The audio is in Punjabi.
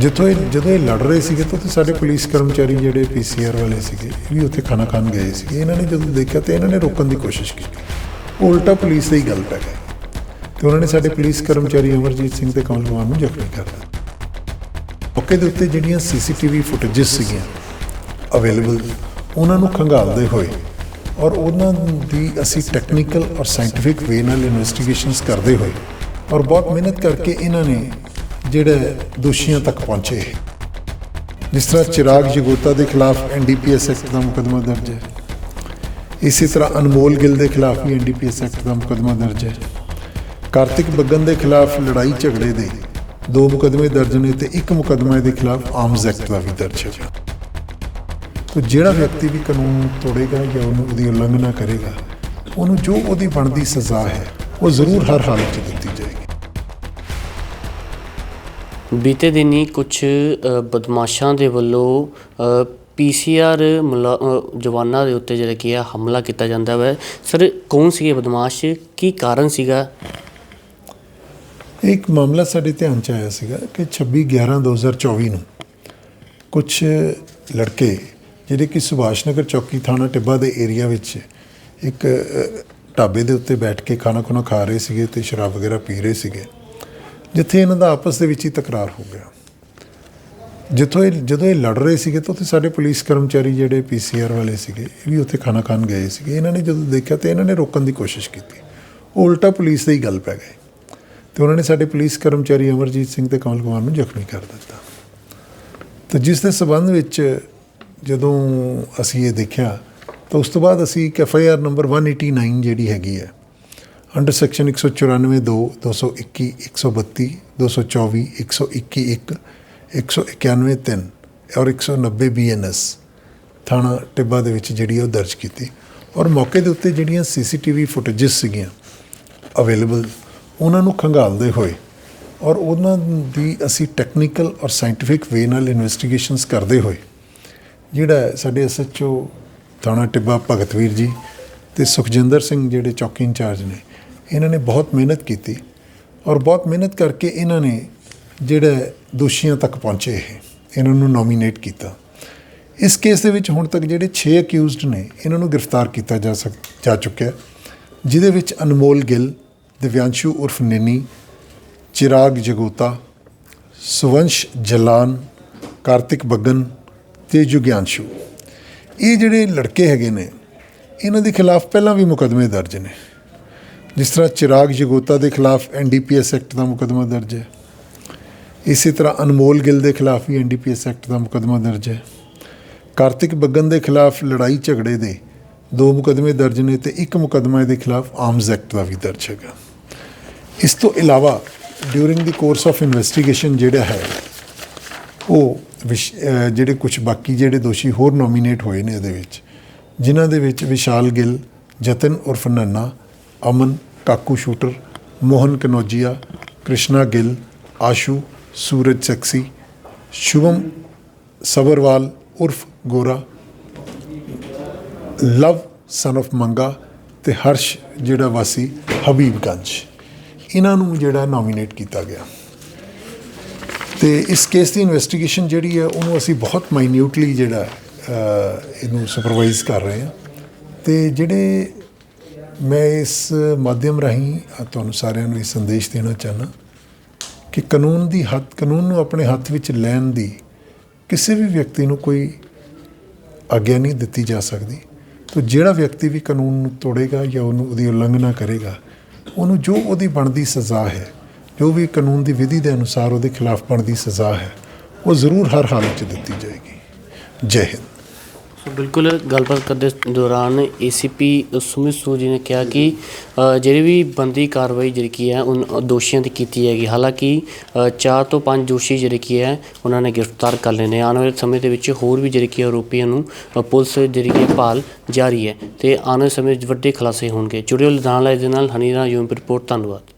ਜਿੱਥੋਂ ਇਹ ਜਦੋਂ ਇਹ ਲੜ ਰਹੇ ਸੀਗੇ ਤਾਂ ਉੱਥੇ ਸਾਡੇ ਪੁਲਿਸ ਕਰਮਚਾਰੀ ਜਿਹੜੇ ਪੀਸੀਆਰ ਵਾਲੇ ਸੀਗੇ, ਇਹ ਵੀ ਉੱਥੇ ਖਾਣਾ ਖਾਣ ਗਏ ਸੀਗੇ। ਇਹਨਾਂ ਨੇ ਜਦੋਂ ਦੇਖਿਆ ਤਾਂ ਇਹਨਾਂ ਨੇ ਰੋਕਣ ਦੀ ਕੋਸ਼ਿਸ਼ ਕੀਤੀ। ਉਹ ਉਲਟਾ ਪੁਲਿਸ ਦੇ ਹੀ ਗੱਲ ਪੈ ਗਈ ਤੇ ਉਹਨਾਂ ਨੇ ਸਾਡੇ ਪੁਲਿਸ ਕਰਮਚਾਰੀ ਅਮਰਜੀਤ ਸਿੰਘ ਤੇ ਕਮਲ ਨੂੰ ਜ਼ਖਮੀ ਕਰ ਦਿੱਤਾ। ਮੌਕੇ ਦੇ ਉੱਤੇ ਜਿਹੜੀਆਂ ਸੀਸੀਟੀਵੀ ਫੁਟੇਜਸ ਸੀਗੀਆਂ ਅਵੇਲੇਬਲ ਉਹਨਾਂ ਨੂੰ ਖੰਗਾਲਦੇ ਹੋਏ ਔਰ ਉਹਨਾਂ ਦੀ ਅਸੀਂ ਟੈਕਨੀਕਲ ਔਰ ਸਾਇੰਟੀਫਿਕ ਵੇ ਨਾਲ ਇਨਵੈਸਟੀਗੇਸ਼ਨਸ ਕਰਦੇ ਹੋਏ ਔਰ ਬਹੁਤ ਮਿਹਨਤ ਕਰਕੇ ਇਹਨਾਂ ਨੇ ਜਿਹੜੇ ਦੋਸ਼ੀਆਂ ਤੱਕ ਪਹੁੰਚੇ। ਜਿਸ ਤਰ੍ਹਾਂ ਚਿਰਾਗ ਜਗੋਤਾ ਦੇ ਖਿਲਾਫ ਐਨਡੀਪੀਐਸ ਐਕਟ ਦਾ ਮੁਕੱਦਮਾ ਦਰਜ ਹੈ। ਇਸੇ ਤਰ੍ਹਾਂ ਅਨਮੋਲ ਗਿੱਲ ਦੇ ਖਿਲਾਫ ਵੀ ਐਨਡੀਪੀਐਸ ਐਕਟ ਦਾ ਮੁਕੱਦਮਾ ਦਰਜ ਹੈ। ਕਾਰਤਿਕ ਬੱਗਨ ਦੇ ਖਿਲਾਫ ਲੜਾਈ ਝਗੜੇ ਦੇ ਦੋ ਮੁਕੱਦਮੇ ਦਰਜ ਨੇ ਤੇ ਇੱਕ ਮੁਕੱਦਮਾ ਦੇ ਖਿਲਾਫ ਆਰਮਸ ਐਕਟ ਦਾ ਵੀ ਦਰਜ ਹੈ। ਤੋ ਜਿਹੜਾ ਵਿਅਕਤੀ ਵੀ ਕਾਨੂੰਨ ਤੋੜੇਗਾ ਜਾਂ ਉਹਨੂੰ ਉਹਦੀ ਉਲੰਘਣਾ ਕਰੇਗਾ, ਉਹਨੂੰ ਜੋ ਉਹਦੀ ਬਣਦੀ ਸਜ਼ਾ ਹੈ, ਉਹ ਜ਼ਰੂਰ ਹਰ ਹਾਲਤ 'ਚ ਦਿੱਤੀ ਜਾਏਗੀ। ਬੀਤੇ ਦਿਨੀ ਕੁਝ ਬਦਮਾਸ਼ਾਂ ਦੇ ਵੱਲੋਂ ਪੀਸੀਆਰ ਜਵਾਨਾਂ ਦੇ ਉੱਤੇ ਜਿਹੜਾ ਕੀ ਹੈ ਹਮਲਾ ਕੀਤਾ ਜਾਂਦਾ ਹੈ ਸਰ, ਕੌਣ ਸੀਗੇ ਬਦਮਾਸ਼? ਕੀ ਕਾਰਨ ਸੀਗਾ? ਇੱਕ ਮਾਮਲਾ ਸਾਡੇ ਧਿਆਨ 'ਚ ਆਇਆ ਸੀਗਾ ਕਿ 26 11 2024 ਨੂੰ ਕੁਝ ਲੜਕੇ ਜਿਹੜੇ ਕਿ ਸੁਭਾਸ਼ ਨਗਰ ਚੌਕੀ ਥਾਣਾ ਟਿੱਬਾ ਦੇ ਏਰੀਆ ਵਿੱਚ ਇੱਕ ਢਾਬੇ ਦੇ ਉੱਤੇ ਬੈਠ ਕੇ ਖਾਣਾ ਖੁਣਾ ਖਾ ਰਹੇ ਸੀਗੇ ਤੇ ਸ਼ਰਾਬ ਵਗੈਰਾ ਪੀ ਰਹੇ ਸੀਗੇ। ਜਿੱਥੇ ਇਹਨਾਂ ਦਾ ਆਪਸ ਦੇ ਵਿੱਚ ਹੀ ਤਕਰਾਰ ਹੋ ਗਿਆ। ਜਿੱਥੋਂ ਇਹ, ਜਦੋਂ ਇਹ ਲੜ ਰਹੇ ਸੀਗੇ ਤਾਂ ਉੱਥੇ ਸਾਡੇ ਪੁਲਿਸ ਕਰਮਚਾਰੀ ਜਿਹੜੇ ਪੀਸੀਆਰ ਵਾਲੇ ਸੀਗੇ, ਇਹ ਵੀ ਉੱਥੇ ਖਾਣਾ ਖਾਣ ਗਏ ਸੀਗੇ। ਇਹਨਾਂ ਨੇ ਜਦੋਂ ਦੇਖਿਆ ਤੇ ਇਹਨਾਂ ਨੇ ਰੋਕਣ ਦੀ ਕੋਸ਼ਿਸ਼ ਕੀਤੀ। ਉਹ ਉਲਟਾ ਪੁਲਿਸ ਦੇ ਹੀ ਗੱਲ ਪੈ ਗਏ। ਤੇ ਉਹਨਾਂ ਨੇ ਸਾਡੇ ਪੁਲਿਸ ਕਰਮਚਾਰੀ ਅਮਰਜੀਤ ਸਿੰਘ ਤੇ ਕਮਲ ਕੁਮਾਰ ਨੂੰ ਜ਼ਖਮੀ ਕਰ ਦਿੱਤਾ। ਤੇ ਜਿਸ ਦੇ ਸਬੰਧ ਵਿੱਚ ਜਦੋਂ ਅਸੀਂ ਇਹ ਦੇਖਿਆ, ਤਾਂ ਉਸ ਤੋਂ ਬਾਅਦ ਅਸੀਂ ਇੱਕ ਐਫ ਆਈ ਆਰ ਨੰਬਰ 189 ਜਿਹੜੀ ਹੈਗੀ ਹੈ ਅੰਡਰ ਸੈਕਸ਼ਨ 194 2 221 132 224 121 191 3 ਔਰ 190 ਬੀਐਨਐਸ ਥਾਣਾ ਟਿੱਬਾ ਦੇ ਵਿੱਚ ਜਿਹੜੀ ਉਹ ਦਰਜ ਕੀਤੀ ਔਰ ਮੌਕੇ ਦੇ ਉੱਤੇ ਜਿਹੜੀਆਂ ਸੀਸੀਟੀਵੀ ਫੁਟੇਜਸ ਸੀਗੀਆਂ ਅਵੇਲੇਬਲ ਉਹਨਾਂ ਨੂੰ ਖੰਗਾਲਦੇ ਹੋਏ ਔਰ ਉਹਨਾਂ ਦੀ ਅਸੀਂ ਟੈਕਨੀਕਲ ਔਰ ਸਾਇੰਟੀਫਿਕ ਵੇ ਨਾਲ ਇਨਵੈਸਟੀਗੇਸ਼ਨਸ ਕਰਦੇ ਹੋਏ ਜਿਹੜਾ ਹੈ ਸਾਡੇ ਐਸਐਚਓ ਥਾਣਾ ਟਿੱਬਾ ਭਗਤਵੀਰ ਜੀ ਤੇ ਸੁਖਜਿੰਦਰ ਸਿੰਘ ਜਿਹੜੇ ਚੌਕੀ ਇੰਚਾਰਜ ਨੇ ਇਹਨਾਂ ਨੇ ਬਹੁਤ ਮਿਹਨਤ ਕੀਤੀ ਔਰ ਬਹੁਤ ਮਿਹਨਤ ਕਰਕੇ ਇਹਨਾਂ ਨੇ ਜਿਹੜਾ ਦੋਸ਼ੀਆਂ ਤੱਕ ਪਹੁੰਚੇ ਇਹ, ਇਹਨਾਂ ਨੂੰ ਨੋਮੀਨੇਟ ਕੀਤਾ। ਇਸ ਕੇਸ ਦੇ ਵਿੱਚ ਹੁਣ ਤੱਕ ਜਿਹੜੇ 6 ਅਕਿਊਜ਼ਡ ਨੇ, ਇਹਨਾਂ ਨੂੰ ਗ੍ਰਿਫਤਾਰ ਕੀਤਾ ਜਾ ਸਕ, ਜਾ ਚੁੱਕਿਆ ਜਿਹਦੇ ਵਿੱਚ ਅਨਮੋਲ ਗਿੱਲ, ਦਿਵਿਆਂਸ਼ੂ ਉਰਫ ਨੈਨੀ, ਚਿਰਾਗ ਜਗੋਤਾ, ਸੁਵੰਸ਼ ਜਲਾਨ, ਕਾਰਤਿਕ ਬੱਗਨ ਤੇ ਜੁਗਿਆਂਸ਼ੂ। ਇਹ ਜਿਹੜੇ ਲੜਕੇ ਹੈਗੇ ਨੇ, ਇਹਨਾਂ ਦੇ ਖਿਲਾਫ ਪਹਿਲਾਂ ਵੀ ਮੁਕੱਦਮੇ ਦਰਜ ਨੇ। ਜਿਸ ਤਰ੍ਹਾਂ ਚਿਰਾਗ ਜਗੋਤਾ ਦੇ ਖਿਲਾਫ ਐਨਡੀਪੀਐਸ ਐਕਟ ਦਾ ਮੁਕੱਦਮਾ ਦਰਜ ਹੈ, ਇਸੇ ਤਰ੍ਹਾਂ ਅਨਮੋਲ ਗਿੱਲ ਦੇ ਖਿਲਾਫ ਵੀ ਐਨਡੀਪੀਐਸ ਐਕਟ ਦਾ ਮੁਕੱਦਮਾ ਦਰਜ ਹੈ। ਕਾਰਤਿਕ ਬੱਗਨ ਦੇ ਖਿਲਾਫ ਲੜਾਈ ਝਗੜੇ ਦੇ ਦੋ ਮੁਕੱਦਮੇ ਦਰਜ ਨੇ ਤੇ ਇੱਕ ਮੁਕੱਦਮਾ ਇਹਦੇ ਖਿਲਾਫ ਆਰਮਸ ਐਕਟ ਦਾ ਵੀ ਦਰਜ ਹੈਗਾ। ਇਸ ਤੋਂ ਇਲਾਵਾ during the course of investigation ਜਿਹੜਾ ਹੈ, ਉਹ ਵਿਸ਼- ਜਿਹੜੇ ਕੁਝ ਬਾਕੀ ਜਿਹੜੇ ਦੋਸ਼ੀ ਹੋਰ ਨੋਮੀਨੇਟ ਹੋਏ ਨੇ ਇਹਦੇ ਵਿੱਚ, ਜਿਨ੍ਹਾਂ ਦੇ ਵਿੱਚ ਵਿਸ਼ਾਲ ਗਿੱਲ, ਜਤਨ ਉਰਫ ਨੰਨਾ ਅਮਨ ਕਾਕੂ ਸ਼ੂਟਰ, ਮੋਹਨ ਕਨੋਜੀਆ, ਕ੍ਰਿਸ਼ਨਾ ਗਿੱਲ, ਆਸ਼ੂ, ਸੂਰਜ ਸੈਕਸੀ, ਸ਼ੁਭਮ ਸਬਰਵਾਲ, ਉਰਫ ਗੋਰਾ, ਲਵ ਸਨ of ਮੰਗਾ ਤੇ ਹਰਸ਼, ਜਿਹੜਾ ਵਾਸੀ ਹਬੀਬਗੰਜ। ਇਹਨਾਂ ਨੂੰ ਜਿਹੜਾ ਨੋਮੀਨੇਟ ਕੀਤਾ ਗਿਆ। ਤੇ ਇਸ ਕੇਸ ਦੀ ਇਨਵੈਸਟੀਗੇਸ਼ਨ ਜਿਹੜੀ ਹੈ, ਉਹਨੂੰ ਅਸੀਂ ਬਹੁਤ ਮਾਈਨਿਊਟਲੀ ਜਿਹੜਾ ਇਹਨੂੰ ਸੁਪਰਵਾਈਜ਼ ਕਰ ਰਹੇ ਹਾਂ। ਤੇ ਜਿਹੜੇ ਮੈਂ ਇਸ ਮਾਧਿਅਮ ਰਾਹੀਂ ਤੁਹਾਨੂੰ ਸਾਰਿਆਂ ਨੂੰ ਇਹ ਸੰਦੇਸ਼ ਦੇਣਾ ਚਾਹਨਾ ਕਿ ਕਾਨੂੰਨ ਦੀ ਹੱਥ ਕਾਨੂੰਨ ਨੂੰ ਆਪਣੇ ਹੱਥ ਵਿੱਚ ਲੈਣ ਦੀ ਕਿਸੇ ਵੀ ਵਿਅਕਤੀ ਨੂੰ ਕੋਈ ਆਗਿਆ ਨਹੀਂ ਦਿੱਤੀ ਜਾ ਸਕਦੀ। ਤੋ ਜਿਹੜਾ ਵਿਅਕਤੀ ਵੀ ਕਾਨੂੰਨ ਨੂੰ ਤੋੜੇਗਾ ਜਾਂ ਉਹਨੂੰ ਉਹਦੀ ਉਲੰਘਣਾ ਕਰੇਗਾ, ਉਹਨੂੰ ਜੋ ਉਹਦੀ ਬਣਦੀ ਸਜ਼ਾ ਹੈ, ਜੋ ਵੀ ਕਾਨੂੰਨ ਦੀ ਵਿਧੀ ਦੇ ਅਨੁਸਾਰ ਉਹਦੇ ਖਿਲਾਫ ਬਣਦੀ ਸਜ਼ਾ ਹੈ, ਉਹ ਜ਼ਰੂਰ ਹਰ ਹਾਲਤ 'ਚ ਦਿੱਤੀ ਜਾਏਗੀ। ਜੈ ਹਿੰਦ। ਬਿਲਕੁਲ ਗੱਲਬਾਤ ਕਰਦੇ ਦੌਰਾਨ ਏਸੀਪੀ ਸੁਮਿਤ ਸੂ ਜੀ ਨੇ ਕਿਹਾ ਕਿ ਜਿਹੜੀ ਵੀ ਬੰਦੀ ਕਾਰਵਾਈ ਜਿਹੜੀ ਕੀ ਹੈ, ਉਨ ਦੋਸ਼ੀਆਂ ਦੀ ਕੀਤੀ ਹੈਗੀ। ਹਾਲਾਂਕਿ 4 ਤੋਂ 5 ਦੋਸ਼ੀ ਜਿਹੜੇ ਕੀ ਹੈ, ਉਹਨਾਂ ਨੇ ਗ੍ਰਿਫਤਾਰ ਕਰ ਲਏ ਨੇ ਆਉਣ ਵਾਲੇ ਸਮੇਂ ਦੇ ਵਿੱਚ ਹੋਰ ਵੀ ਜਿਹੜੀ ਕੀ ਆਰੋਪੀਆਂ ਨੂੰ ਪੁਲਿਸ ਜਿਹੜੀ ਕੀ ਭਾਲ ਜਾਰੀ ਹੈ। ਤੇ ਆਉਣ ਵਾਲੇ ਸਮੇਂ ਵਿੱਚ ਵੱਡੇ ਖੁਲਾਸੇ ਹੋਣਗੇ। ਜੁੜਿਓ ਲੁਧਿਆਣਾ ਲਾਈਵ ਦੇ ਨਾਲ ਹਨੀਰਾ ਯੂਮ ਰਿਪੋਰਟ, ਧੰਨਵਾਦ।